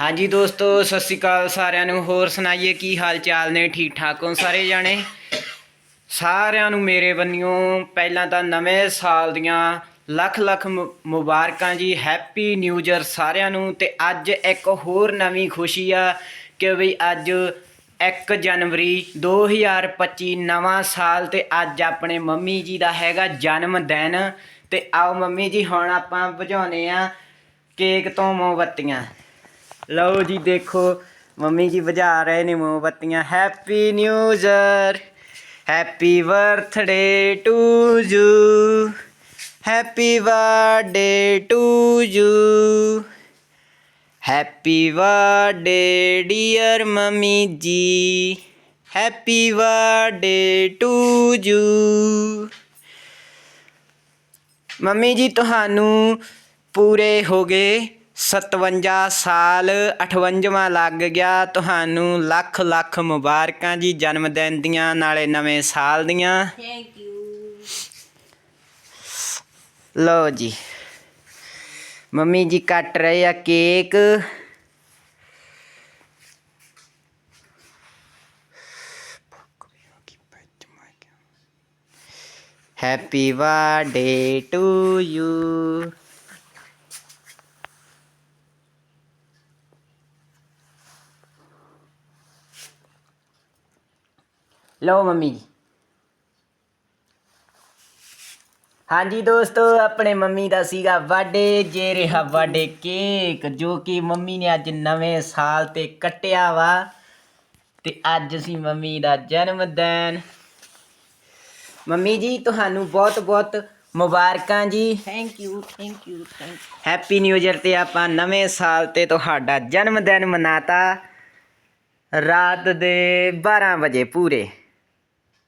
ਹਾਂਜੀ ਦੋਸਤੋ, ਸਤਿ ਸ਼੍ਰੀ ਅਕਾਲ ਸਾਰਿਆਂ ਨੂੰ। ਹੋਰ ਸੁਣਾਈਏ, ਕੀ ਹਾਲ ਚਾਲ ਨੇ? ਠੀਕ ਠਾਕ ਹੋ ਸਾਰੇ ਜਾਣੇ? ਸਾਰਿਆਂ ਨੂੰ ਮੇਰੇ ਬੰਨਿਓ ਪਹਿਲਾਂ ਤਾਂ ਨਵੇਂ ਸਾਲ ਦੀਆਂ ਲੱਖ ਲੱਖ ਮੁਬਾਰਕਾਂ ਜੀ। ਹੈਪੀ ਨਿਊ ਇਅਰ ਸਾਰਿਆਂ ਨੂੰ। ਤੇ ਅੱਜ ਇੱਕ ਹੋਰ ਨਵੀਂ ਖੁਸ਼ੀ ਆ ਕਿ ਵੀ ਅੱਜ 1 ਜਨਵਰੀ 2025 ਨਵਾਂ ਸਾਲ ਤੇ ਅੱਜ ਆਪਣੇ ਮੰਮੀ ਜੀ ਦਾ ਹੈਗਾ ਜਨਮ ਦਿਨ। ਤੇ ਆਓ ਮੰਮੀ ਜੀ, ਹੁਣ ਆਪਾਂ ਬੁਝਾਉਨੇ ਆ ਕੇਕ ਤੋਂ ਮੋਮਬੱਤੀਆਂ। ਲਓ ਜੀ ਦੇਖੋ, ਮੰਮੀ ਜੀ ਬੁਝਾ ਰਹੇ ਨੇ ਮੋਮਬੱਤੀਆਂ। Happy new year happy birthday to you happy birthday to you happy birthday dear mummy ji happy birthday to you mummy ji ਤੁਹਾਨੂੰ ਪੂਰੇ ਹੋ ਗਏ 57 ਸਾਲ 58ਵਾਂ ਲੱਗ ਗਿਆ। ਤੁਹਾਨੂੰ ਲੱਖ ਲੱਖ ਮੁਬਾਰਕਾਂ ਜੀ ਜਨਮ ਦਿਨ ਦੀਆਂ ਨਾਲੇ ਨਵੇਂ ਸਾਲ ਦੀਆਂ। ਥੈਂਕ ਯੂ ਲਓ ਜੀ। ਮੰਮੀ ਜੀ ਕੱਟ ਰਹੇ ਆ cake. Happy birthday to you. ਲਓ ਮੰਮੀ ਜੀ। ਹਾਂਜੀ ਦੋਸਤੋ ਆਪਣੇ ਮੰਮੀ ਦਾ ਸੀਗਾ ਬਰਥਡੇ ਜੇ ਰਿਹਾ ਬਰਥਡੇ ਕੇਕ ਜੋ ਕਿ ਮੰਮੀ ਨੇ ਅੱਜ ਨਵੇਂ ਸਾਲ ਤੇ ਕੱਟਿਆ ਵਾ। ਤੇ ਅੱਜ ਸੀ ਮੰਮੀ ਦਾ ਜਨਮ ਦਿਨ। ਮੰਮੀ ਜੀ ਤੁਹਾਨੂੰ ਬਹੁਤ ਬਹੁਤ ਮੁਬਾਰਕਾਂ ਜੀ। Thank you thank you thank happy new year ਤੇ ਆਪਾਂ ਨਵੇਂ ਸਾਲ ਤੇ ਤੁਹਾਡਾ ਜਨਮ ਦਿਨ ਮਨਾਤਾ। ਰਾਤ ਦੇ 12 ਵਜੇ ਪੂਰੇ।